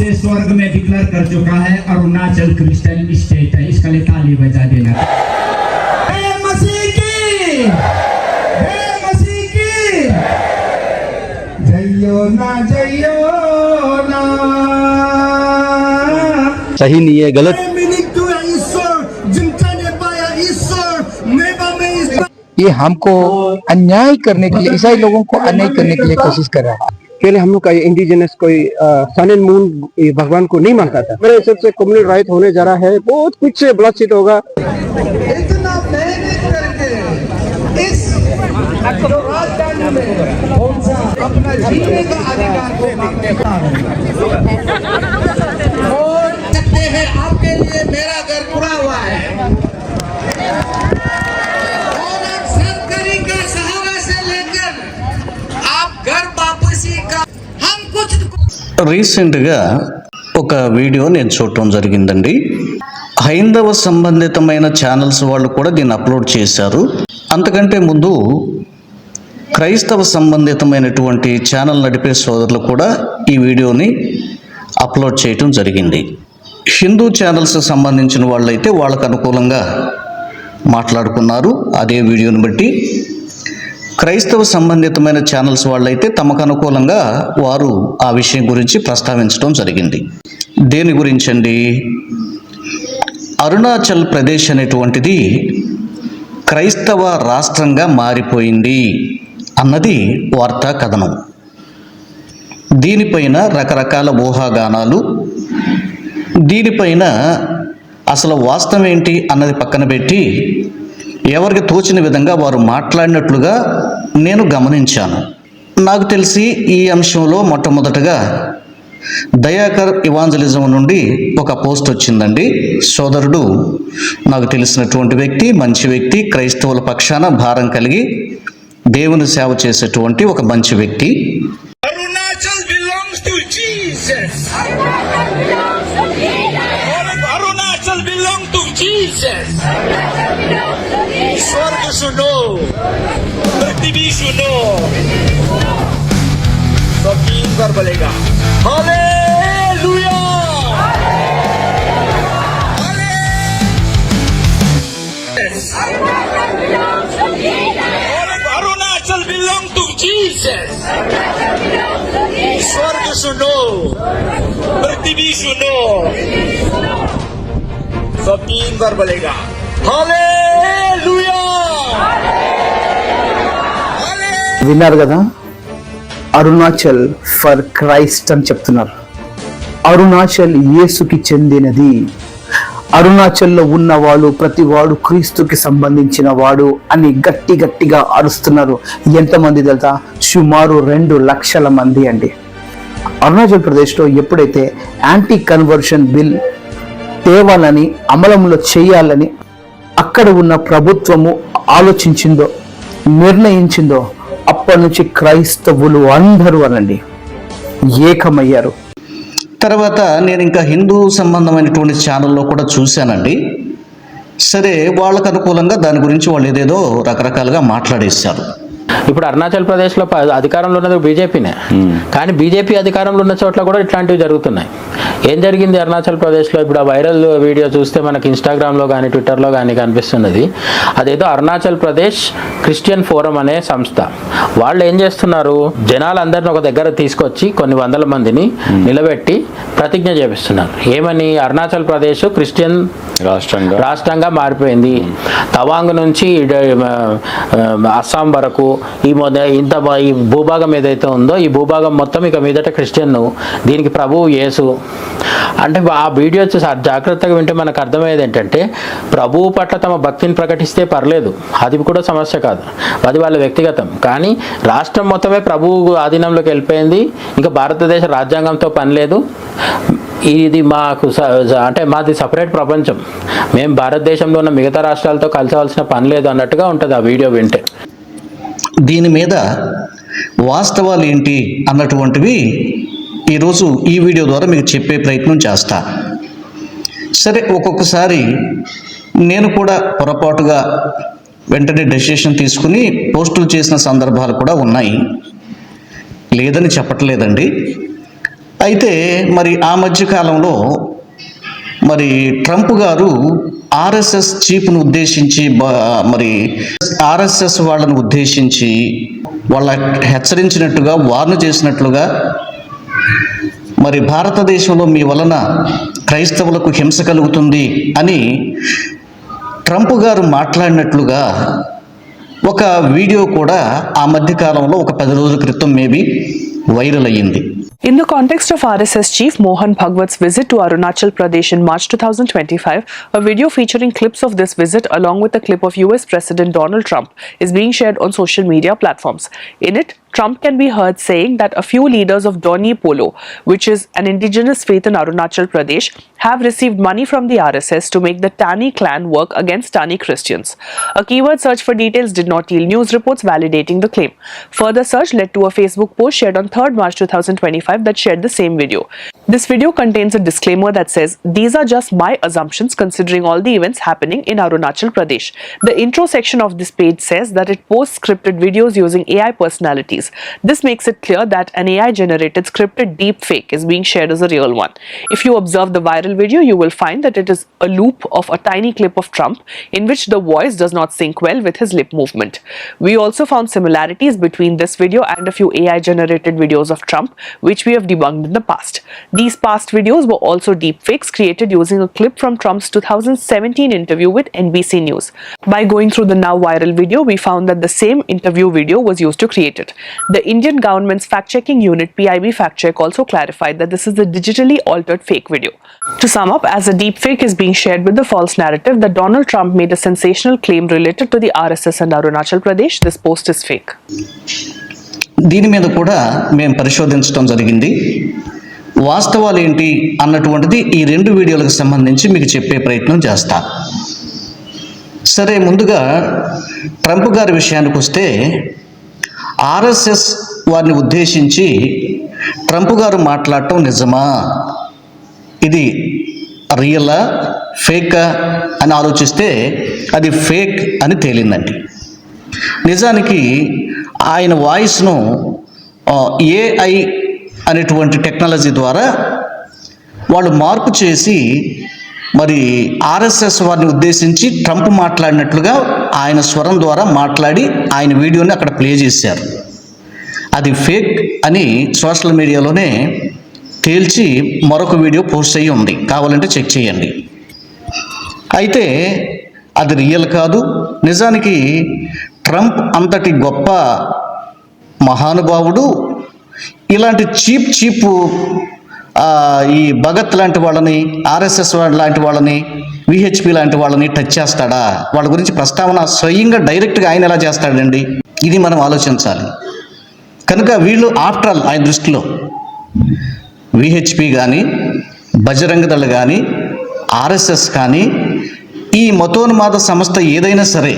से स्वर्ग में डिक्लेयर कर चुका है अरुणाचल क्रिश्चियन स्टेट है। इसके लिए ताली बजा देना। मसीह की मसीह की। जइयो ना जइयो ना। सही नहीं है गलत। ये हमको अन्याय करने के लिए ईसाई लोगों को अन्याय करने के लिए कोशिश कर रहा है। पहले हम लोग का इंडिजिनस कोई सन एंड मून भगवान को नहीं मानता था। मेरे हिसाब से कम्युनल राइट होने जा रहा है। बहुत कुछ ब्लड होगा। अपना जीने का अधिकार को मांगने का और हैं आपके लिए मेरा రీసెంట్గా ఒక వీడియో నేను చూడటం జరిగిందండి. హైందవ సంబంధితమైన ఛానల్స్ వాళ్ళు కూడా దీన్ని అప్లోడ్ చేశారు. అంతకంటే ముందు క్రైస్తవ సంబంధితమైనటువంటి ఛానల్ నడిపే సోదరులు కూడా ఈ వీడియోని అప్లోడ్ చేయటం జరిగింది. హిందూ ఛానల్స్ సంబంధించిన వాళ్ళైతే వాళ్ళకు అనుకూలంగా మాట్లాడుకున్నారు. అదే వీడియోని బట్టి క్రైస్తవ సంబంధితమైన ఛానల్స్ వాళ్ళైతే తమకు అనుకూలంగా వారు ఆ విషయం గురించి ప్రస్తావించడం జరిగింది. దేని గురించండి? అరుణాచల్ ప్రదేశ్ అనేటువంటిది క్రైస్తవ రాష్ట్రంగా మారిపోయింది అన్నది వార్తా కథనం. దీనిపైన రకరకాల ఊహాగానాలు దీనిపైన అసలు వాస్తవం ఏంటి అన్నది పక్కన పెట్టి ఎవరికి తోచిన విధంగా వారు మాట్లాడినట్లుగా నేను గమనించాను నాకు తెలిసి ఈ అంశంలో మొట్టమొదటగా దయాకర్ ఇవాంజలిజం నుండి ఒక పోస్ట్ వచ్చిందండి సోదరుడు నాకు తెలిసినటువంటి వ్యక్తి మంచి వ్యక్తి క్రైస్తవుల పక్షాన భారం కలిగి దేవుని సేవ చేసేటువంటి ఒక మంచి వ్యక్తి Jesus. प्रति भी सुनो सब तीन बार अरुणाचल बिलोंग टू जीसस स्वर्ग सुनो पृथ्वी सुनो सब तीन बार बोलेगा हले విన్నారు కదా? అరుణాచల్ ఫర్ క్రైస్ట్ అని చెప్తున్నారు. అరుణాచల్ యేసుకి చెందినది. అరుణాచల్లో ఉన్న వాళ్ళు ప్రతి వాడు క్రీస్తుకి సంబంధించిన వాడు అని గట్టి గట్టిగా అరుస్తున్నారు. ఎంతమంది తెలుసా? సుమారు రెండు లక్షల మంది అండి. అరుణాచల్ ప్రదేశ్లో ఎప్పుడైతే యాంటీ కన్వర్షన్ బిల్ తేవాలని అమలంలో చేయాలని అక్కడ ఉన్న ప్రభుత్వము ఆలోచించిందో నిర్ణయించిందో అప్పటి నుంచి క్రైస్తవులు అందరూ అనండి. ఏకమయ్యారు. తర్వాత నేను ఇంకా హిందూ సంబంధమైనటువంటి ఛానల్లో కూడా చూశానండి. సరే వాళ్ళకు అనుకూలంగా దాని గురించి వాళ్ళు ఏదేదో రకరకాలుగా మాట్లాడేశారు. ఇప్పుడు అరుణాచల్ ప్రదేశ్లో అధికారంలో ఉన్నది బీజేపీనే. కానీ బీజేపీ అధికారంలో ఉన్న చోట్ల కూడా ఇట్లాంటివి జరుగుతున్నాయి. ఏం జరిగింది అరుణాచల్ ప్రదేశ్లో? ఇప్పుడు ఆ వైరల్ వీడియో చూస్తే మనకి ఇన్స్టాగ్రామ్లో కానీ ట్విట్టర్లో కానీ కనిపిస్తున్నది. అదేదో అరుణాచల్ ప్రదేశ్ క్రిస్టియన్ ఫోరం అనే సంస్థ. వాళ్ళు ఏం చేస్తున్నారు? జనాలందరిని ఒక దగ్గర తీసుకొచ్చి కొన్ని వందల మందిని నిలబెట్టి ప్రతిజ్ఞ చేపిస్తున్నారు. ఏమని? అరుణాచల్ ప్రదేశ్ క్రిస్టియన్ రాష్ట్రంగా. రాష్ట్రంగా మారిపోయింది. తవాంగ్ నుంచి అస్సాం వరకు ఈ మొద ఇంత ఈ భూభాగం ఏదైతే ఉందో ఈ భూభాగం మొత్తం ఇక మీదట క్రిస్టియన్ దీనికి ప్రభువు యేసు. అంటే ఆ వీడియో చూసి జాగ్రత్తగా వింటే మనకు అర్థమయ్యేది ఏంటంటే ప్రభువు పట్ల తమ భక్తిని ప్రకటిస్తే పర్లేదు. అది కూడా సమస్య కాదు. అది వాళ్ళ వ్యక్తిగతం. కానీ రాష్ట్రం మొత్తమే ప్రభువు ఆధీనంలోకి వెళ్ళిపోయింది. ఇంకా భారతదేశ రాజ్యాంగంతో పని లేదు. ఇది మాకు స- అంటే మాది సపరేట్ ప్రపంచం. మేము భారతదేశంలో ఉన్న మిగతా రాష్ట్రాలతో కలిసవలసిన పని లేదు అన్నట్టుగా ఉంటుంది ఆ వీడియో వింటే. దీని మీద వాస్తవాలు ఏంటి అన్నటువంటివి ఈరోజు ఈ వీడియో ద్వారా మీకు చెప్పే ప్రయత్నం చేస్తా. సరే ఒక్కొక్కసారి నేను కూడా పొరపాటుగా వెంటనే డెసిషన్ తీసుకుని పోస్టులు చేసిన సందర్భాలు కూడా ఉన్నాయి. లేదని చెప్పట్లేదండి. అయితే మరి ఆ మధ్య కాలంలో మరి ట్రంప్ గారు ఆర్ఎస్ఎస్ చీఫ్ను ఉద్దేశించి మరి ఆర్ఎస్ఎస్ వాళ్ళను ఉద్దేశించి వాళ్ళ హెచ్చరించినట్టుగా వార్న్ చేసినట్లుగా మరి భారతదేశంలో మీ వలన క్రైస్తవులకు హింస కలుగుతుంది అని ట్రంప్ గారు మాట్లాడినట్లుగా ఒక వీడియో కూడా ఆ మధ్యకాలంలో ఒక పది రోజుల క్రితం మేబీ వైరల్ అయ్యింది. In the context of RSS Chief Mohan Bhagwat's visit to Arunachal Pradesh in March 2025, a video featuring clips of this visit along with a clip of US President Donald Trump is being shared on social media platforms. In it, Trump can be heard saying that a few leaders of Doni Polo, which is an indigenous faith in Arunachal Pradesh, have received money from the RSS to make the Tani clan work against Tani Christians. A keyword search for details did not yield news reports validating the claim. Further search led to a Facebook post shared on 3rd March 2025 that shared the same video. This video contains a disclaimer that says, These are just my assumptions considering all the events happening in Arunachal Pradesh. The intro section of this page says that it posts scripted videos using AI personalities. This makes it clear that an AI generated scripted deep fake is being shared as a real one. If you observe the viral video, you will find that it is a loop of a tiny clip of Trump in which the voice does not sync well with his lip movement. We also found similarities between this video and a few AI generated videos of Trump, which we have debunked in the past. These past videos were also deepfakes created using a clip from Trump's 2017 interview with NBC News. By going through the now viral video, we found that the same interview video was used to create it. The Indian government's fact checking unit, PIB Fact Check, also clarified that this is a digitally altered fake video. To sum up, as a deepfake is being shared with the false narrative that Donald Trump made a sensational claim related to the RSS and Arunachal Pradesh, this post is fake. దీని మీద కూడా మేము పరిశోధించడం జరిగింది వాస్తవాలు ఏంటి అన్నటువంటిది ఈ రెండు వీడియోలకు సంబంధించి మీకు చెప్పే ప్రయత్నం చేస్తా సరే ముందుగా ట్రంప్ గారి విషయానికి వస్తే ఆర్ఎస్ఎస్ వారిని ఉద్దేశించి ట్రంప్ గారు మాట్లాడటం నిజమా? ఇది రియలా ఫేకా అని ఆలోచిస్తే అది ఫేక్ అని తేలిందండి. నిజానికి ఆయన వాయిస్ను ఏఐ అనేటువంటి టెక్నాలజీ ద్వారా వాళ్ళు మార్పు చేసి మరి ఆర్ఎస్ఎస్ వారిని ఉద్దేశించి ట్రంప్ మాట్లాడినట్లుగా ఆయన స్వరం ద్వారా మాట్లాడి ఆయన వీడియోని అక్కడ ప్లే చేశారు. అది ఫేక్ అని సోషల్ మీడియాలోనే తేల్చి మరొక వీడియో పోస్ట్ అయ్యి ఉంది. కావాలంటే చెక్ చేయండి. అయితే అది రియల్ కాదు. నిజానికి ట్రంప్ అంతటి గొప్ప మహానుభావుడు ఇలాంటి చీప్ చీప్ ఈ భగత్ లాంటి వాళ్ళని ఆర్ఎస్ఎస్ లాంటి వాళ్ళని విహెచ్పి లాంటి వాళ్ళని టచ్ చేస్తాడా? వాళ్ళ గురించి ప్రస్తావన స్వయంగా డైరెక్ట్గా ఆయన ఎలా చేస్తాడండి? ఇది మనం ఆలోచించాలి. కనుక వీళ్ళు ఆఫ్టర్ ఆల్ ఆయన దృష్టిలో విహెచ్పి కానీ బజరంగ దళ కానీ ఆర్ఎస్ఎస్ కానీ ఈ మతోన్మాద సంస్థ ఏదైనా సరే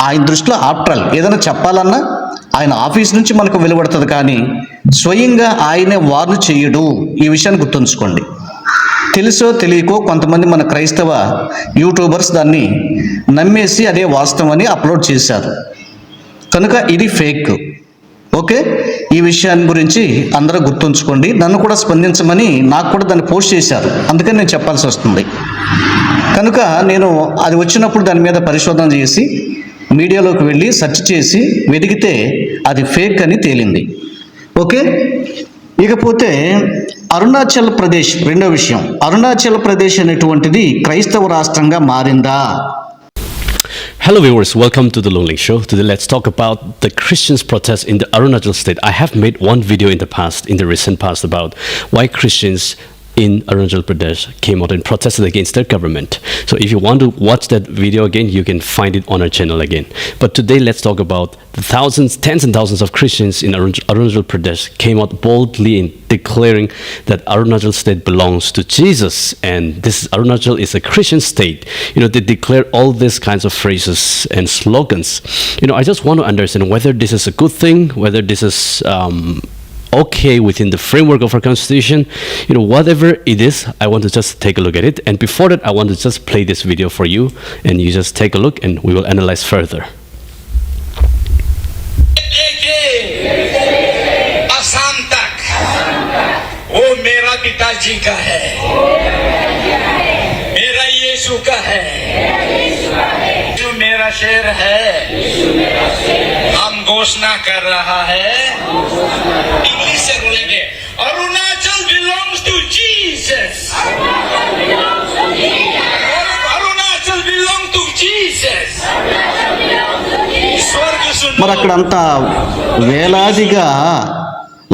ఆయన దృష్టిలో ఆఫ్టర్ ఏదైనా చెప్పాలన్నా ఆయన ఆఫీస్ నుంచి మనకు వెలువడుతుంది కానీ స్వయంగా ఆయనే వార్న్ చేయడు. ఈ విషయాన్ని గుర్తుంచుకోండి. తెలుసో తెలియకో కొంతమంది మన క్రైస్తవ యూట్యూబర్స్ దాన్ని నమ్మేసి అదే వాస్తవం అని అప్లోడ్ చేశారు. కనుక ఇది ఫేక్. ఓకే? ఈ విషయాన్ని గురించి అందరూ గుర్తుంచుకోండి. నన్ను కూడా స్పందించమని నాకు కూడా దాన్ని పోస్ట్ చేశారు. అందుకని నేను చెప్పాల్సి వస్తుంది. కనుక నేను అది వచ్చినప్పుడు దాని మీద పరిశోధన చేసి మీడియాలోకి వెళ్ళి సెర్చ్ చేసి వెతికితే అది ఫేక్ అని తేలింది ఓకే ఇకపోతే అరుణాచల్ ప్రదేశ్ రెండో విషయం అరుణాచల్ ప్రదేశ్ అనేటువంటిది క్రైస్తవ రాష్ట్రంగా మారిందా Hello viewers, welcome to the Lonely Show. Today let's talk about the Christians protest in the Arunachal state. I have made one video in the past, in the recent past about why Christians in Arunachal Pradesh came out and protested against their government. So if you want to watch that video again, you can find it on our channel again. But today let's talk about the thousands, tens and thousands of Christians in Arunachal Pradesh came out boldly in declaring that Arunachal state belongs to Jesus and this Arunachal is a Christian state. You know, they declare all these kinds of phrases and slogans. You know, I just want to understand whether this is a good thing, whether this is um, okay within the framework of our constitution you know whatever it is i want to just take a look at it and before that i want to just play this video for you and you just take a look and we will analyze further Assam तक वो मेरा जी का है मेरा यीशु का है जो मेरा शेर है हम घोषणा कर रहा है इंग्लिश से बोलेंगे Arunachal belongs to Jesus Arunachal belong to Jesus स्वर्ग మరి అక్కడ అంతా వేలాదిగా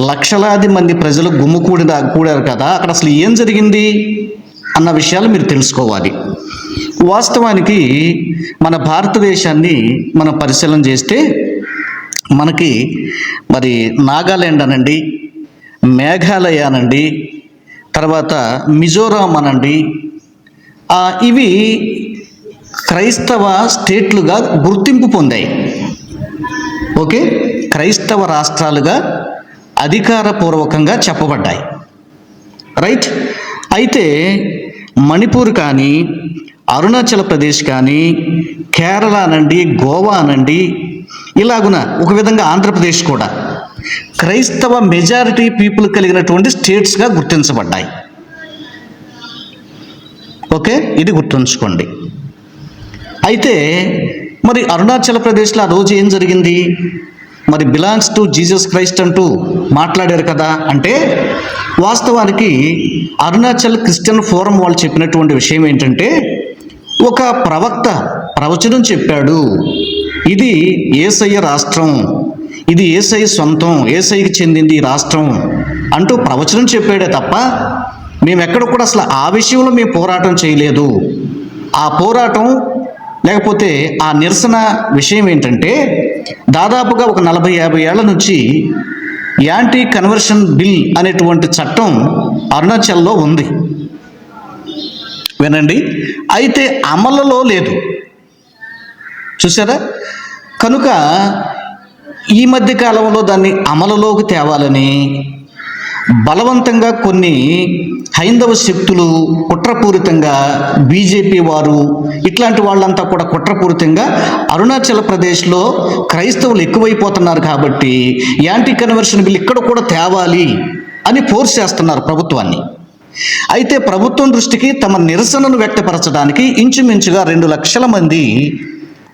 లక్షలాది మంది ప్రజలు గుమ్ముకూడిన కూడారు కదా అక్కడ అసలు ఏం జరిగింది అన్న విషయాలు మీరు తెలుసుకోవాలి వాస్తవానికి మన భారతదేశాన్ని మనం పరిశీలన చేస్తే మనకి మరి నాగాల్యాండ్ అనండి మేఘాలయ అనండి తర్వాత మిజోరాం అనండి ఇవి క్రైస్తవ స్టేట్లుగా గుర్తింపు పొందాయి. ఓకే? క్రైస్తవ రాష్ట్రాలుగా అధికారపూర్వకంగా చెప్పబడ్డాయి. రైట్? అయితే మణిపూర్ కానీ అరుణాచల్ ప్రదేశ్ కానీ కేరళ అనండి గోవా అనండి ఇలాగున ఒక విధంగా ఆంధ్రప్రదేశ్ కూడా క్రైస్తవ మెజారిటీ పీపుల్ కలిగినటువంటి స్టేట్స్గా గుర్తించబడ్డాయి. ఓకే? ఇది గుర్తుంచుకోండి. అయితే మరి అరుణాచల్ ప్రదేశ్లో ఆ రోజు ఏం జరిగింది? మరి బిలాంగ్స్ టు జీసస్ క్రైస్ట్ అంటూ మాట్లాడారు కదా అంటే వాస్తవానికి అరుణాచల్ క్రిస్టియన్ ఫోరం వాళ్ళు చెప్పినటువంటి విషయం ఏంటంటే ఒక ప్రవక్త ప్రవచనం చెప్పాడు. ఇది ఏసయ్య రాష్ట్రం. ఇది ఏసై సొంతం. ఏసైకి చెందింది ఈ రాష్ట్రం అంటూ ప్రవచనం చెప్పాడే తప్ప మేము కూడా అసలు ఆ విషయంలో మేము పోరాటం చేయలేదు. ఆ పోరాటం లేకపోతే ఆ నిరసన విషయం ఏంటంటే దాదాపుగా ఒక నలభై యాభై ఏళ్ళ నుంచి యాంటీ కన్వర్షన్ బిల్ అనేటువంటి చట్టం అరుణాచల్లో ఉంది. వినండి. అయితే అమలలో లేదు. చూసారా కనుక ఈ మధ్య కాలంలో దాన్ని అమలులోకి తేవాలని బలవంతంగా కొన్ని హైందవ శక్తులు కుట్రపూరితంగా బీజేపీ వారు ఇట్లాంటి వాళ్ళంతా కూడా కుట్రపూరితంగా అరుణాచల్ ప్రదేశ్లో క్రైస్తవులు ఎక్కువైపోతున్నారు కాబట్టి యాంటీ కన్వర్షన్ బిల్ ఇక్కడ కూడా తేవాలి అని ఫోర్స్ చేస్తున్నారు ప్రభుత్వాన్ని. అయితే ప్రభుత్వం దృష్టికి తమ నిరసనను వ్యక్తపరచడానికి ఇంచుమించుగా రెండు లక్షల మంది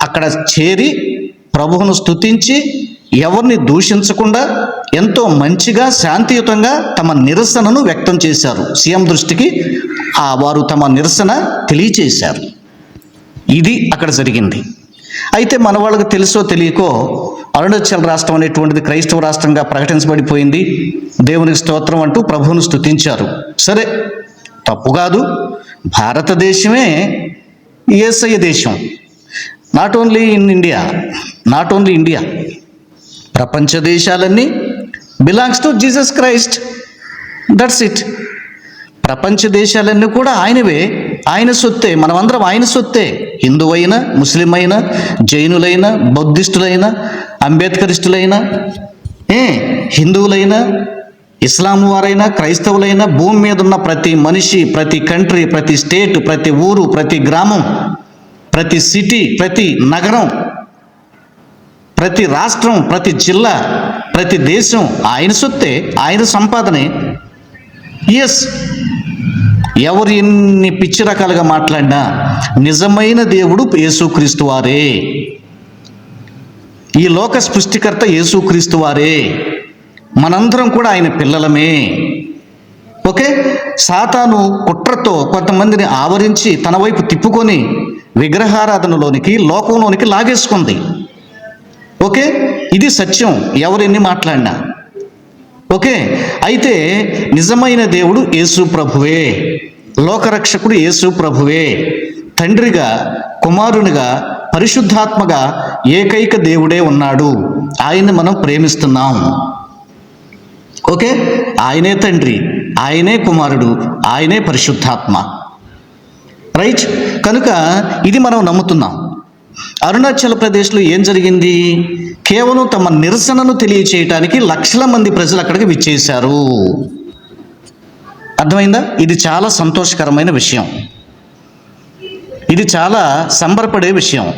అక్కడ చేరి ప్రభువును స్తుతించి ఎవరిని దూషించకుండా ఎంతో మంచిగా శాంతియుతంగా తమ నిరసనను వ్యక్తం చేశారు. సీఎం దృష్టికి ఆ వారు తమ నిరసన తెలియచేశారు. ఇది అక్కడ జరిగింది. అయితే మన వాళ్ళకి తెలుసో తెలియకో అరుణాచల్ రాష్ట్రం అనేటువంటిది క్రైస్తవ రాష్ట్రంగా ప్రకటించబడిపోయింది. దేవునికి స్తోత్రం అంటూ ప్రభువును స్తుతించారు. సరే తప్పు కాదు. భారతదేశమే ఏసయ్య దేశం. Not only in India not only India ప్రపంచ దేశాలన్నీ belongs to Jesus Christ that's it ప్రపంచ దేశాలన్నీ కూడా ఆయనవే. ఆయన సొత్తే మనమందరం ఆయన సొత్తే హిందువైన ముస్లిం అయినా జైనులైన బౌద్ధిస్టులైన అంబేద్కరిస్టులైన ఏ హిందువులైనా ఇస్లాం వారైనా క్రైస్తవులైనా భూమి మీద ఉన్న ప్రతి మనిషి ప్రతి కంట్రీ ప్రతి స్టేట్ ప్రతి ఊరు ప్రతి గ్రామం ప్రతి సిటీ ప్రతి నగరం ప్రతి రాష్ట్రం ప్రతి జిల్లా ప్రతి దేశం ఆయన సొత్తే ఆయన సంపాదనే. ఎస్ ఎవరు ఎన్ని పిచ్చి రకాలుగా మాట్లాడినా నిజమైన దేవుడు యేసుక్రీస్తు వారే. ఈ లోక సృష్టికర్త యేసుక్రీస్తు వారే. మనందరం కూడా ఆయన పిల్లలమే. ఓకే? సాతాను కుట్రతో కొంతమందిని ఆవరించి తన వైపు తిప్పుకొని విగ్రహారాధనలోనికి లోకంలోనికి లాగేసుకుంది. ఓకే? ఇది సత్యం. ఎవరెన్ని మాట్లాడినా. ఓకే? అయితే నిజమైన దేవుడు యేసు ప్రభువే. లోకరక్షకుడు యేసు ప్రభువే. తండ్రిగా కుమారునిగా పరిశుద్ధాత్మగా ఏకైక దేవుడే ఉన్నాడు. ఆయన్ని మనం ప్రేమిస్తున్నాం. ఓకే? ఆయనే తండ్రి ఆయనే కుమారుడు ఆయనే పరిశుద్ధాత్మ. రైట్? కనుక ఇది మనం నమ్ముతున్నాం. అరుణాచల్ ప్రదేశ్లో ఏం జరిగింది? కేవలం తమ నిరసనను తెలియచేయటానికి లక్షల మంది ప్రజలు అక్కడికి విచ్చేశారు. అర్థమైందా? ఇది చాలా సంతోషకరమైన విషయం. ఇది చాలా సంబరపడే విషయం.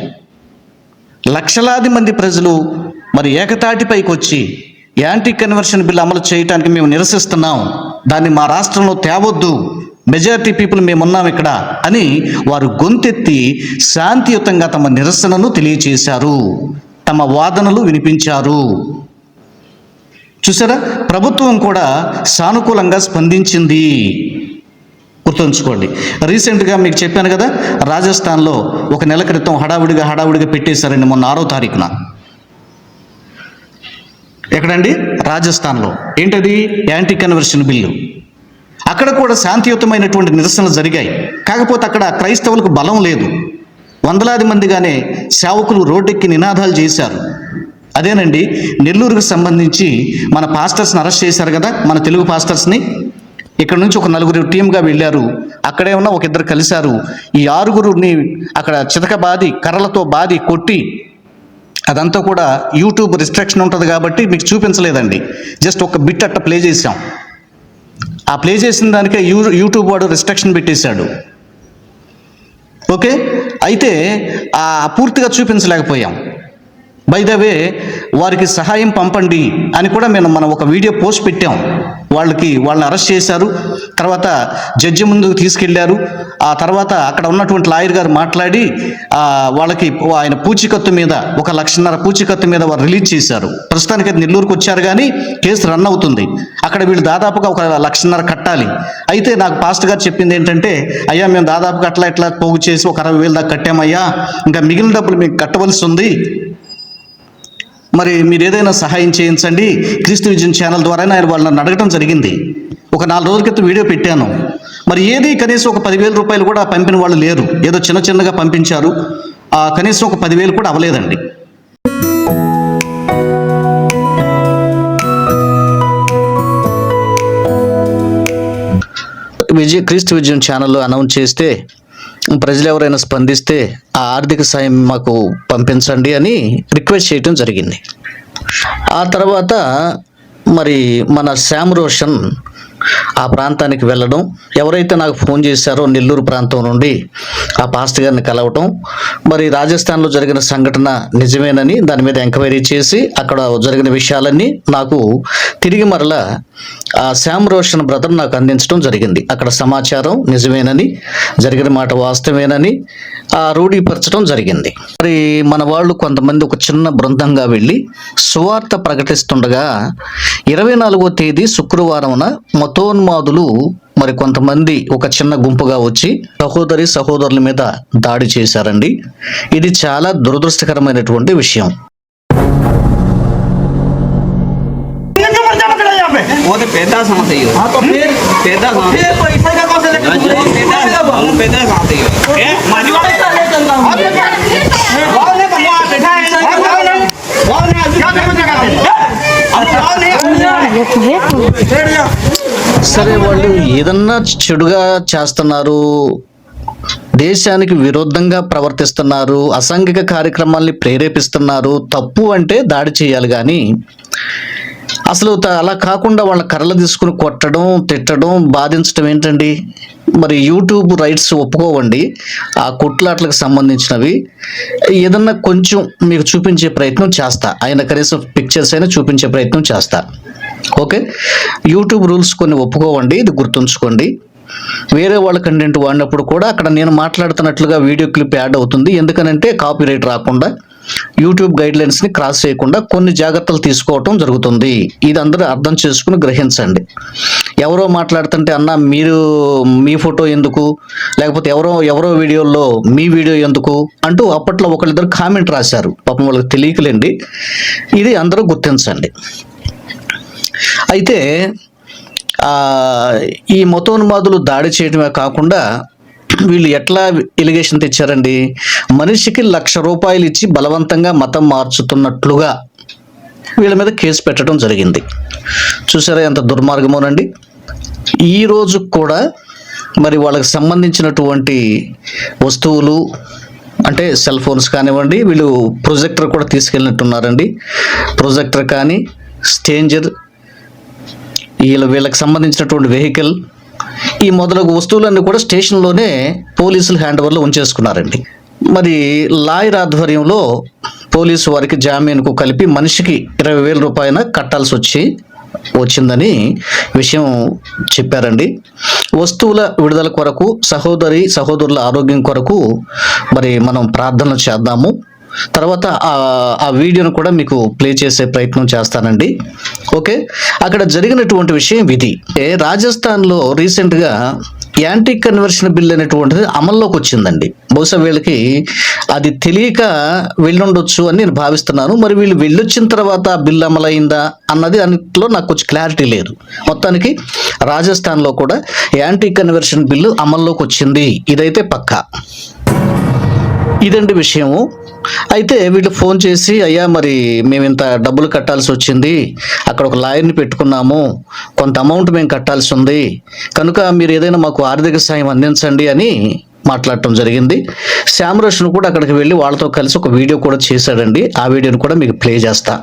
లక్షలాది మంది ప్రజలు మరి ఏకతాటిపైకి వచ్చి యాంటీ కన్వర్షన్ బిల్ అమలు చేయడానికి మేము నిరసిస్తున్నాం. దాన్ని మా రాష్ట్రంలో తేవద్దు. మెజారిటీ పీపుల్ మేమున్నాం ఇక్కడ అని వారు గొంతెత్తి శాంతియుతంగా తమ నిరసనను తెలియచేశారు. తమ వాదనలు వినిపించారు. చూసారా? ప్రభుత్వం కూడా సానుకూలంగా స్పందించింది. గుర్తుంచుకోండి. రీసెంట్గా మీకు చెప్పాను కదా రాజస్థాన్లో ఒక నెల క్రితం హడావుడిగా హడావుడిగా పెట్టేశారండి మొన్న ఆరో తారీఖున. ఎక్కడండి? రాజస్థాన్లో. ఏంటది? Anti conversion bill. అక్కడ కూడా శాంతియుతమైనటువంటి నిరసనలు జరిగాయి. కాకపోతే అక్కడ క్రైస్తవులకు బలం లేదు. వందలాది మందిగానే సేవకులు రోడ్డెక్కి నినాదాలు చేశారు. అదేనండి నెల్లూరుకు సంబంధించి మన పాస్టర్స్ని అరెస్ట్ చేశారు కదా మన తెలుగు పాస్టర్స్ని. ఇక్కడ నుంచి ఒక నలుగురు టీంగా వెళ్ళారు. అక్కడే ఉన్న ఒక ఇద్దరు కలిశారు. ఈ ఆరుగురుని అక్కడ చితక బాది కర్రలతో బాది కొట్టి అదంతా కూడా యూట్యూబ్ రిస్ట్రిక్షన్ ఉంటుంది కాబట్టి మీకు చూపించలేదండి. జస్ట్ ఒక బిట్ అట్ట ప్లే చేసాం ఆ ప్లే చేసిన దానికే యూ యూట్యూబ్ వాడు రిస్ట్రిక్షన్ పెట్టేశాడు. ఓకే? అయితే ఆ పూర్తిగా చూపించలేకపోయాం. బై ద వే వారికి సహాయం పంపండి అని కూడా మేము మనం ఒక వీడియో పోస్ట్ పెట్టాం. వాళ్ళకి వాళ్ళని అరెస్ట్ చేశారు. తర్వాత జడ్జి ముందుకు తీసుకెళ్ళారు. ఆ తర్వాత అక్కడ ఉన్నటువంటి లాయర్ గారు మాట్లాడి వాళ్ళకి ఆయన పూచికత్తు మీద ఒక లక్షన్నర పూచికత్తు మీద వారు రిలీజ్ చేశారు. ప్రస్తుతానికి అది నెల్లూరుకు వచ్చారు కానీ కేసు రన్ అవుతుంది. అక్కడ వీళ్ళు దాదాపుగా ఒక లక్షన్నర కట్టాలి. అయితే నాకు పాస్ట్ గారు చెప్పింది ఏంటంటే అయ్యా మేము దాదాపుగా అట్లా ఇట్లా పోగు చేసి ఒక అరవై వేలు దాకా కట్టామయ్యా. ఇంకా మిగిలిన డబ్బులు మీకు కట్టవలసి ఉంది. మరి మీరు ఏదైనా సహాయం చేయించండి. క్రీస్తు విజయం ఛానల్ ద్వారా వాళ్ళు వాళ్ళని అడగడం జరిగింది. ఒక నాలుగు రోజుల క్రితం వీడియో పెట్టాను. మరి ఏది కనీసం ఒక పదివేల రూపాయలు కూడా పంపిన వాళ్ళు లేరు. ఏదో చిన్న చిన్నగా పంపించారు. ఆ కనీసం ఒక పదివేలు కూడా అవ్వలేదండి. విజయ క్రీస్తు విజయం ఛానల్లో అనౌన్స్ చేస్తే ప్రజలు ఎవరైనా స్పందిస్తే ఆ ఆర్థిక సాయం మాకు పంపించండి అని రిక్వెస్ట్ చేయటం జరిగింది. ఆ తర్వాత మరి మన శామ్ రోషన్ ఆ ప్రాంతానికి వెళ్ళడం. ఎవరైతే నాకు ఫోన్ చేశారో నెల్లూరు ప్రాంతం నుండి ఆ పాస్ట్ గారిని కలవటం. మరి రాజస్థాన్లో జరిగిన సంఘటన నిజమేనని దాని మీద ఎంక్వైరీ చేసి అక్కడ జరిగిన విషయాలన్నీ నాకు తిరిగి మరలా ఆ శ్యామ్ రోషన్ బ్రదర్ నాకు అందించడం జరిగింది. అక్కడ సమాచారం నిజమేనని జరిగిన మాట వాస్తవేనని ఆ రూఢీపరచడం జరిగింది. మరి మన వాళ్ళు కొంతమంది ఒక చిన్న బృందంగా వెళ్ళి సువార్త ప్రకటిస్తుండగా ఇరవై నాలుగో తేదీ శుక్రవారమున మతోన్మాదులు మరి కొంతమంది ఒక చిన్న గుంపుగా వచ్చి సహోదరి సహోదరుల మీద దాడి చేశారండి. ఇది చాలా దురదృష్టకరమైనటువంటి విషయం. वो సరే వాళ్ళు ఏదన్నా చెడుగా చేస్తున్నారు దేశానికి విరుద్ధంగా ప్రవర్తిస్తున్నారు అసాంఘిక కార్యక్రమాల్ని ప్రేరేపిస్తున్నారు తప్పు అంటే దాడి చేయాలి కానీ అసలు అలా కాకుండా వాళ్ళ కర్రలు తీసుకుని కొట్టడం తిట్టడం బాధించడం ఏంటండి? మరి యూట్యూబ్ రైట్స్ ఒప్పుకోవండి. ఆ కుట్లాట్లకు సంబంధించినవి. ఏదన్నా కొంచెం మీకు చూపించే ప్రయత్నం చేస్తా. ఆయన కనీసం పిక్చర్స్ అయినా చూపించే ప్రయత్నం చేస్తా. ఓకే? యూట్యూబ్ రూల్స్ కొన్ని ఒప్పుకోవండి. ఇది గుర్తుంచుకోండి. వేరే వాళ్ళ కంటెంట్ వాడినప్పుడు కూడా అక్కడ నేను మాట్లాడుతున్నట్లుగా వీడియో క్లిప్ యాడ్ అవుతుంది. ఎందుకనంటే కాపీరైట్ రాకుండా యూట్యూబ్ గైడ్ లైన్స్ని క్రాస్ చేయకుండా కొన్ని జాగ్రత్తలు తీసుకోవటం జరుగుతుంది. ఇది అందరూ అర్థం చేసుకుని గ్రహించండి. ఎవరో మాట్లాడుతుంటే అన్న మీరు మీ ఫోటో ఎందుకు? లేకపోతే ఎవరో ఎవరో వీడియోల్లో మీ వీడియో ఎందుకు? అంటూ అప్పట్లో ఒకళ్ళిద్దరు కామెంట్ రాశారు. పాపం వాళ్ళకి తెలియకలేండి. ఇది అందరూ గుర్తించండి. అయితే ఈ మతోన్మాదులు దాడి చేయడమే కాకుండా వీళ్ళు ఎట్లా ఎలిగేషన్ తెచ్చారండి? మనిషికి లక్ష రూపాయలు ఇచ్చి బలవంతంగా మతం మార్చుతున్నట్లుగా వీళ్ళ మీద కేసు పెట్టడం జరిగింది. చూసారా ఎంత దుర్మార్గమోనండి? ఈ రోజు కూడా మరి వాళ్ళకి సంబంధించినటువంటి వస్తువులు అంటే సెల్ ఫోన్స్ కానివ్వండి వీళ్ళు ప్రొజెక్టర్ కూడా తీసుకెళ్ళినట్టున్నారండి. ప్రొజెక్టర్ కానీ స్టేంజర్ వీళ్ళ వీళ్ళకి సంబంధించినటువంటి వెహికల్ ఈ మొదలగు వస్తువులన్నీ కూడా స్టేషన్లోనే పోలీసులు హ్యాండ్ ఓవర్లో ఉంచేసుకున్నారండి. మరి లాయర్ ఆధ్వర్యంలో పోలీసు వారికి జామీన్కు కలిపి మనిషికి ఇరవై వేల రూపాయల కట్టాల్సి వచ్చి వచ్చిందని విషయం చెప్పారండి. వస్తువుల విడుదల కొరకు సహోదరి సహోదరుల ఆరోగ్యం కొరకు మరి మనం ప్రార్థనలు చేద్దాము. తర్వాత ఆ వీడియోను కూడా మీకు ప్లే చేసే ప్రయత్నం చేస్తానండి. ఓకే? అక్కడ జరిగినటువంటి విషయం ఇది. ఏ రాజస్థాన్లో రీసెంట్గా యాంటీ కన్వర్షన్ బిల్ అనేటువంటిది అమల్లోకి వచ్చిందండి. బహుశా వీళ్ళకి అది తెలియక వెళ్ళుండొచ్చు అని నేను భావిస్తున్నాను. మరి వీళ్ళు వెళ్ళొచ్చిన తర్వాత ఆ బిల్ అమలైందా అన్నది అన్నిట్లో నాకు కొంచెం క్లారిటీ లేదు. మొత్తానికి రాజస్థాన్లో కూడా యాంటీ కన్వర్షన్ బిల్లు అమల్లోకి వచ్చింది. ఇదైతే పక్కా. ఇదండి విషయము. అయితే వీళ్ళు ఫోన్ చేసి అయ్యా మరి మేము ఇంత డబ్బులు కట్టాల్సి వచ్చింది. అక్కడ ఒక లాయర్ని పెట్టుకున్నాము. కొంత అమౌంట్ మేము కట్టాల్సి ఉంది. కనుక మీరు ఏదైనా మాకు ఆర్థిక సాయం అందించండి అని మాట్లాడటం జరిగింది. శ్యామరష్ను కూడా అక్కడికి వెళ్ళి వాళ్ళతో కలిసి ఒక వీడియో కూడా చేశాడండి. ఆ వీడియోని కూడా మీకు ప్లే చేస్తా.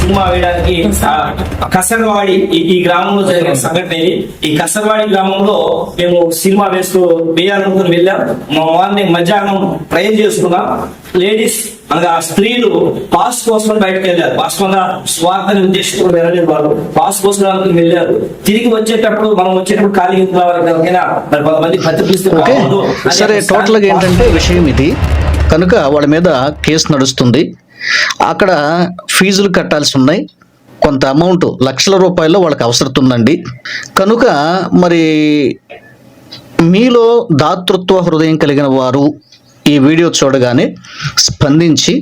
సినిమా వేయడానికి కసరవాడి ఈ- గ్రామంలో జరిగిన సంఘటన ఇది. ఈ కసరవాడి గ్రామంలో మేము సినిమా వేస్తూ వేయాలనుకుని వెళ్ళాం. మా మార్నింగ్ మధ్యాహ్నం ట్రైన్ చేసుకున్నాం. లేడీస్ అనగా స్త్రీలు పాస్ కోసం బయటకు వెళ్ళారు. వాస్తవంగా స్వార్థని ఉద్దేశించుకుని వెళ్ళలేదు వాళ్ళు. పాస్ కోసం వెళ్ళారు. తిరిగి వచ్చేటప్పుడు మనం వచ్చేటప్పుడు ఖాళీ మరి కొంతమంది సరే టోటల్గా ఏంటంటే విషయం ఇది. కనుక వాళ్ళ మీద కేసు నడుస్తుంది. అక్కడ ఫీజులు కట్టాల్సి ఉన్నాయి. కొంత అమౌంట్ లక్షల రూపాయల్లో వాళ్ళకి అవసరం ఉందండి కనుక మరి మీలో దాతృత్వ హృదయం కలిగిన వారు ఈ వీడియో చూడగానే స్పందించి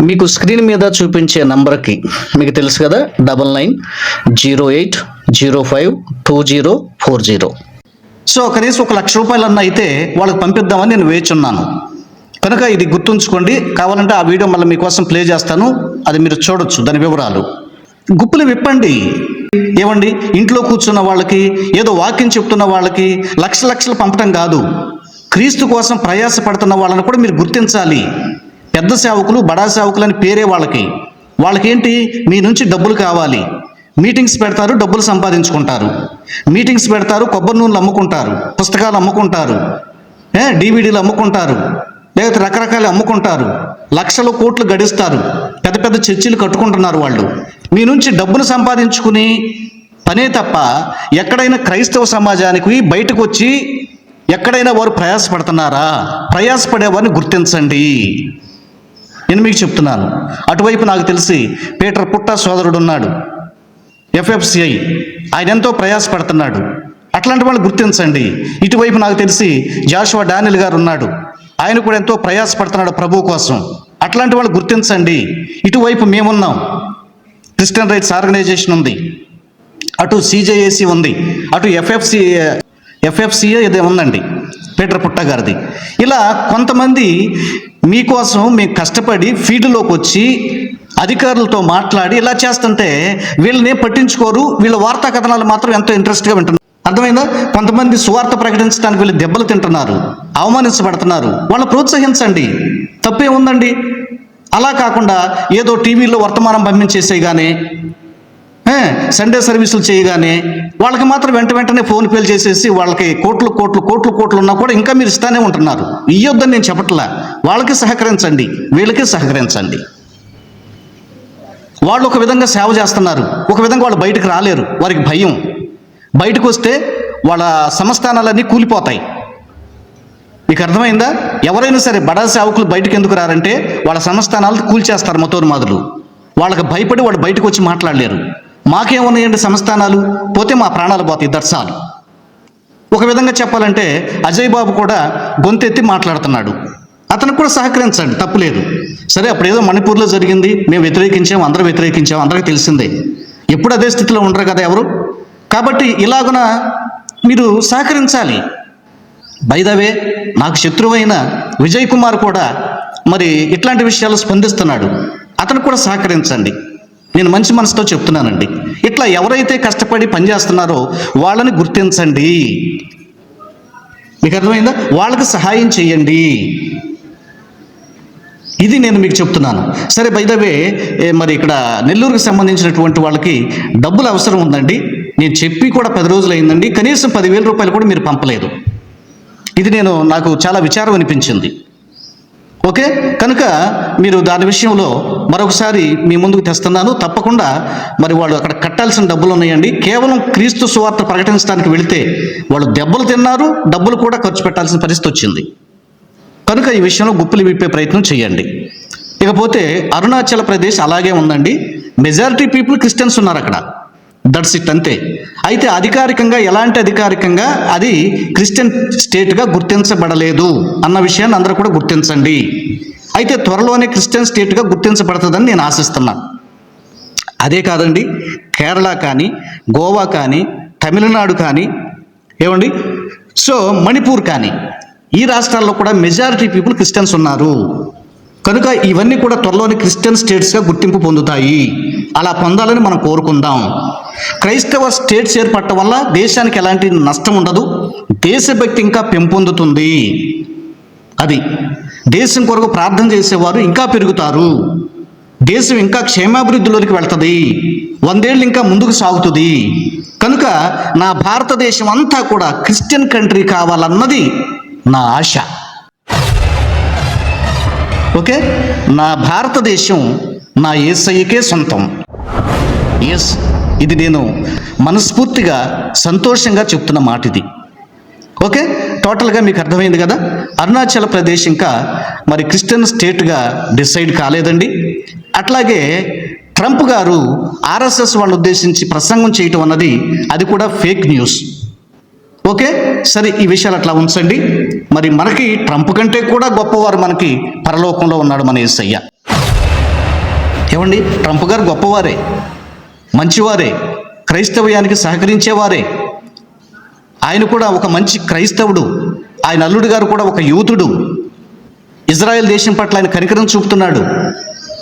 మీకు స్క్రీన్ మీద చూపించే నంబర్కి మీకు తెలుసు కదా double nine zero eight zero five two zero four zero. So కనీసం ఒక లక్ష రూపాయలన్నా అయితే వాళ్ళకి పంపిద్దామని నేను వేచున్నాను కనుక ఇది గుర్తుంచుకోండి. కావాలంటే ఆ వీడియో మళ్ళీ మీకోసం ప్లే చేస్తాను. అది మీరు చూడొచ్చు దాని వివరాలు. గుప్పులు విప్పండి. ఏమండి? ఇంట్లో కూర్చున్న వాళ్ళకి ఏదో వాక్యం చెప్తున్న వాళ్ళకి లక్ష లక్షలు పంపటం కాదు. క్రీస్తు కోసం ప్రయాస పడుతున్న వాళ్ళని కూడా మీరు గుర్తించాలి. పెద్ద సేవకులు బడా సేవకులు అని పేరే వాళ్ళకి. వాళ్ళకేంటి? మీ నుంచి డబ్బులు కావాలి. మీటింగ్స్ పెడతారు డబ్బులు సంపాదించుకుంటారు. మీటింగ్స్ పెడతారు కొబ్బరి నూనెలు అమ్ముకుంటారు పుస్తకాలు అమ్ముకుంటారు. ఏ డివిడీలు అమ్ముకుంటారు. లేకపోతే రకరకాలు అమ్ముకుంటారు. లక్షల కోట్లు గడిస్తారు. పెద్ద పెద్ద చర్చిలు కట్టుకుంటున్నారు వాళ్ళు. మీ నుంచి డబ్బును సంపాదించుకుని పనే తప్ప ఎక్కడైనా క్రైస్తవ సమాజానికి బయటకు వచ్చి ఎక్కడైనా వారు ప్రయాసపడుతున్నారా? ప్రయాసపడేవారిని గుర్తించండి. నేను మీకు చెప్తున్నాను. అటువైపు నాకు తెలిసి పీటర్ పుట్ట సోదరుడు ఉన్నాడు. ఎఫ్ఎఫ్సిఐ. ఆయన ఎంతో ప్రయాసపడుతున్నాడు. అట్లాంటి వాళ్ళు గుర్తించండి. ఇటువైపు నాకు తెలిసి జాషువా డానిల్ గారు ఉన్నాడు. ఆయన కూడా ఎంతో ప్రయాసపడుతున్నాడు ప్రభు కోసం. అట్లాంటి వాళ్ళు గుర్తించండి. ఇటువైపు మేమున్నాం. క్రిస్టియన్ రైట్స్ ఆర్గనైజేషన్ ఉంది. అటు సిజేఏసి ఉంది. అటు ఎఫ్ఎఫ్సి ఎఫ్ఎఫ్సిఏ ఇదే ఉందండి. పీటర్ పుట్ట గారిది. ఇలా కొంతమంది మీకోసం మేము కష్టపడి ఫీల్డ్లోకి వచ్చి అధికారులతో మాట్లాడి ఇలా చేస్తుంటే వీళ్ళని పట్టించుకోరు. వీళ్ళ వార్తా కథనాలు మాత్రం ఎంతో ఇంట్రెస్ట్గా వింటున్నారు అర్థమైందా? కొంతమంది సువార్త ప్రకటించడానికి వీళ్ళు దెబ్బలు తింటున్నారు అవమానించబడుతున్నారు. వాళ్ళు ప్రోత్సహించండి. తప్పే ఉందండి. అలా కాకుండా ఏదో టీవీలో వర్తమానం పంపించేసే కానీ సండే సర్వీసులు చేయగానే వాళ్ళకి మాత్రం వెంట వెంటనే ఫోన్ పేలు చేసేసి వాళ్ళకి కోట్లు కోట్లు కోట్లు కోట్లు ఉన్నా కూడా ఇంకా మీరు ఇస్తానే ఉంటున్నారు. ఇయ్యొద్దని నేను చెప్పట్లా. వాళ్ళకి సహకరించండి. వీళ్ళకి సహకరించండి. వాళ్ళు ఒక విధంగా సేవ చేస్తున్నారు. ఒక విధంగా వాళ్ళు బయటకు రాలేరు. వారికి భయం. బయటకు వస్తే వాళ్ళ సంస్థానాలన్నీ కూలిపోతాయి. మీకు అర్థమైందా? ఎవరైనా సరే బడా సేవకులు బయటకు ఎందుకు రారంటే వాళ్ళ సంస్థానాలు కూల్చేస్తారు మతోన్మాదులు. వాళ్ళకి భయపడి వాళ్ళు బయటకు వచ్చి మాట్లాడలేరు. మాకేమున్నాయండి సంస్థానాలు? పోతే మా ప్రాణాలు పోతాయి దర్శాలు ఒక విధంగా చెప్పాలంటే అజయ్ బాబు కూడా గొంతెత్తి మాట్లాడుతున్నాడు. అతనికి కూడా సహకరించండి తప్పులేదు సరే అప్పుడు ఏదో మణిపూర్లో జరిగింది మేము వ్యతిరేకించాం అందరూ వ్యతిరేకించాం అందరికీ తెలిసిందే. ఎప్పుడు అదే స్థితిలో ఉండరు కదా ఎవరు? కాబట్టి ఇలాగున మీరు సహకరించాలి. బైదవే నాకు శత్రువైన విజయ్ కుమార్ కూడా మరి ఇట్లాంటి విషయాలు స్పందిస్తున్నాడు. అతను కూడా సహకరించండి. నేను మంచి మనసుతో చెప్తున్నానండి. ఇట్లా ఎవరైతే కష్టపడి పనిచేస్తున్నారో వాళ్ళని గుర్తించండి. మీకు అర్థమైందా? వాళ్ళకి సహాయం చేయండి. ఇది నేను మీకు చెప్తున్నాను. సరే బైదవే మరి ఇక్కడ నెల్లూరుకి సంబంధించినటువంటి వాళ్ళకి డబ్బులు అవసరం ఉందండి. నేను చెప్పి కూడా పది రోజులు అయిందండి. కనీసం పదివేల రూపాయలు కూడా మీరు పంపలేదు. ఇది నేను నాకు చాలా విచారం అనిపించింది. ఓకే? కనుక మీరు దాని విషయంలో మరొకసారి మీ ముందుకు తెస్తున్నాను. తప్పకుండా మరి వాళ్ళు అక్కడ కట్టాల్సిన డబ్బులు ఉన్నాయండి. కేవలం క్రీస్తు సువార్త ప్రకటించడానికి వెళితే వాళ్ళు దెబ్బలు తిన్నారు డబ్బులు కూడా ఖర్చు పెట్టాల్సిన పరిస్థితి వచ్చింది. కనుక ఈ విషయంలో గుప్పులు విప్పే ప్రయత్నం చేయండి. ఇకపోతే అరుణాచల్ ప్రదేశ్ అలాగే ఉందండి. మెజారిటీ పీపుల్ క్రిస్టియన్స్ ఉన్నారు అక్కడ. దట్స్ ఇట్ అంతే. అయితే అధికారికంగా ఎలాంటి అధికారికంగా అది క్రిస్టియన్ స్టేట్గా గుర్తించబడలేదు అన్న విషయాన్ని అందరూ కూడా గుర్తించండి. అయితే త్వరలోనే క్రిస్టియన్ స్టేట్గా గుర్తించబడుతుందని నేను ఆశిస్తున్నాను అదే కాదండి కేరళ కానీ గోవా కానీ తమిళనాడు కానీ ఏమండి? సో మణిపూర్ కానీ ఈ రాష్ట్రాల్లో కూడా మెజారిటీ పీపుల్ క్రిస్టియన్స్ ఉన్నారు. కనుక ఇవన్నీ కూడా త్వరలోని క్రిస్టియన్ స్టేట్స్గా గుర్తింపు పొందుతాయి. అలా పొందాలని మనం కోరుకుందాం. క్రైస్తవ స్టేట్స్ ఏర్పడటం వల్ల దేశానికి ఎలాంటి నష్టం ఉండదు. దేశభక్తి ఇంకా పెంపొందుతుంది. అది దేశం కొరకు ప్రార్థన చేసేవారు ఇంకా పెరుగుతారు. దేశం ఇంకా క్షేమాభివృద్ధిలోకి వెళ్తుంది. వందేళ్ళు ఇంకా ముందుకు సాగుతుంది. కనుక నా భారతదేశం అంతా కూడా క్రిస్టియన్ కంట్రీ కావాలన్నది నా ఆశ. ఓకే? నా భారతదేశం నా ఏసయ్యకే సొంతం. ఎస్ ఇది నేను మనస్ఫూర్తిగా సంతోషంగా చెప్తున్న మాట ఇది ఓకే? టోటల్గా మీకు అర్థమైంది కదా? అరుణాచల్ ప్రదేశ్ ఇంకా మరి క్రిస్టియన్ స్టేట్గా డిసైడ్ కాలేదండి. అట్లాగే ట్రంప్ గారు ఆర్ఎస్ఎస్ వాళ్ళని ఉద్దేశించి ప్రసంగం చేయటం అన్నది అది కూడా ఫేక్ న్యూస్. ఓకే? సరే ఈ విషయాలు అట్లా ఉంచండి. మరి మనకి ట్రంప్ కంటే కూడా గొప్పవారు మనకి పరలోకంలో ఉన్నాడు మన యేసయ్య ఏమండి? ట్రంప్ గారు గొప్పవారే. మంచివారే. క్రైస్తవ్యానికి సహకరించేవారే. ఆయన కూడా ఒక మంచి క్రైస్తవుడు. ఆయన అల్లుడు గారు కూడా ఒక యూతుడు. ఇజ్రాయెల్ దేశం పట్ల ఆయన కనికరం చూపుతున్నాడు.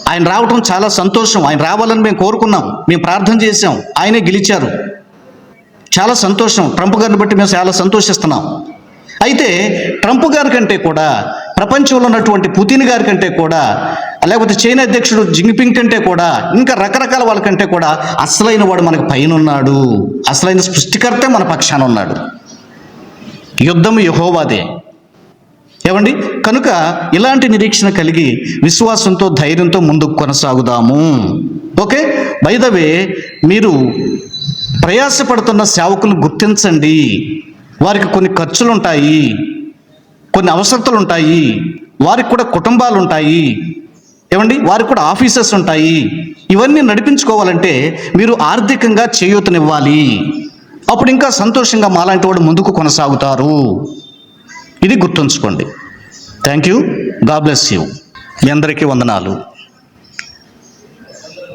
ఆయన రావటం చాలా సంతోషం. ఆయన రావాలని మేము కోరుకున్నాం. మేము ప్రార్థన చేశాం. ఆయనే గెలిచారు. చాలా సంతోషం. ట్రంప్ గారిని బట్టి మేము చాలా సంతోషిస్తున్నాం. అయితే ట్రంప్ గారి కంటే కూడా ప్రపంచంలో ఉన్నటువంటి పుతిన్ గారి కంటే కూడా లేకపోతే చైనా అధ్యక్షుడు జింగ్పింగ్ కంటే కూడా ఇంకా రకరకాల వాళ్ళ కంటే కూడా అసలైన వాడు మనకు పైన ఉన్నాడు అసలైన సృష్టికర్తే మన పక్షాన ఉన్నాడు. యుద్ధం యహోవాదే. ఏమండి? కనుక ఇలాంటి నిరీక్షణ కలిగి విశ్వాసంతో ధైర్యంతో ముందుకు కొనసాగుదాము. ఓకే? బైదవే మీరు ప్రయాసపడుతున్న సేవకులను గుర్తించండి. వారికి కొన్ని ఖర్చులు ఉంటాయి కొన్ని అవసరతలు ఉంటాయి వారికి కూడా కుటుంబాలు ఉంటాయి ఏమండి? వారికి కూడా ఆఫీసెస్ ఉంటాయి ఇవన్నీ నడిపించుకోవాలంటే మీరు ఆర్థికంగా చేయూతనివ్వాలి. అప్పుడు ఇంకా సంతోషంగా మాలాంటి వాడు ముందుకు కొనసాగుతారు. ఇది గుర్తుంచుకోండి. Thank you God bless you. మీ అందరికీ వందనాలు.